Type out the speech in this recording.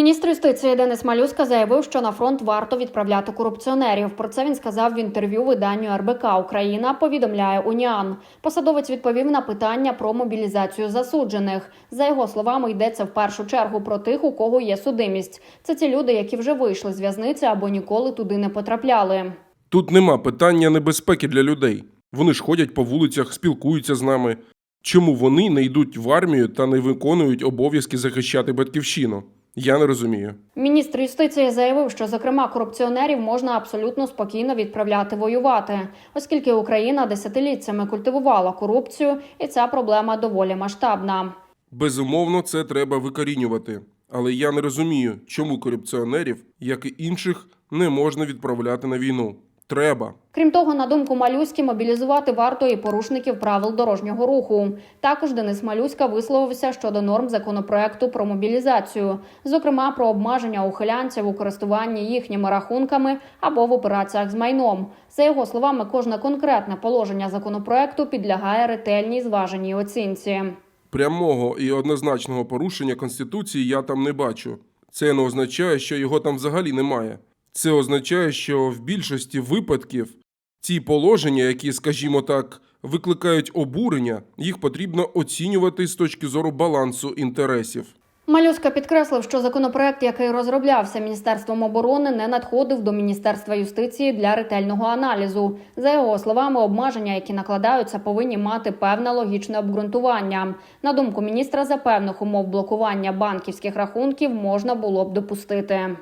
Міністр юстиції Денис Малюска заявив, що на фронт варто відправляти корупціонерів. Про це він сказав в інтерв'ю виданню РБК Україна. Повідомляє Уніан. Посадовець відповів на питання про мобілізацію засуджених. За його словами, йдеться в першу чергу про тих, у кого є судимість. Це ті люди, які вже вийшли з в'язниці або ніколи туди не потрапляли. Тут нема питання небезпеки для людей. Вони ж ходять по вулицях, спілкуються з нами. Чому вони не йдуть в армію та не виконують обов'язки захищати батьківщину? Я не розумію. Міністр юстиції заявив, що зокрема корупціонерів можна абсолютно спокійно відправляти воювати, оскільки Україна десятиліттями культивувала корупцію, і ця проблема доволі масштабна. Безумовно, це треба викорінювати. Але я не розумію, чому корупціонерів, як і інших, не можна відправляти на війну. Треба. Крім того, на думку Малюськи, мобілізувати варто і порушників правил дорожнього руху. Також Денис Малюська висловився щодо норм законопроекту про мобілізацію, зокрема про обмеження ухилянців у користуванні їхніми рахунками або в операціях з майном. За його словами, кожне конкретне положення законопроекту підлягає ретельній зваженій оцінці. Прямого і однозначного порушення Конституції я там не бачу. Це не означає, що його там взагалі немає. Це означає, що в більшості випадків ті положення, які, скажімо так, викликають обурення, їх потрібно оцінювати з точки зору балансу інтересів. Малюська підкреслив, що законопроект, який розроблявся Міністерством оборони, не надходив до Міністерства юстиції для ретельного аналізу. За його словами, обмеження, які накладаються, повинні мати певне логічне обґрунтування. На думку міністра, за певних умов блокування банківських рахунків можна було б допустити.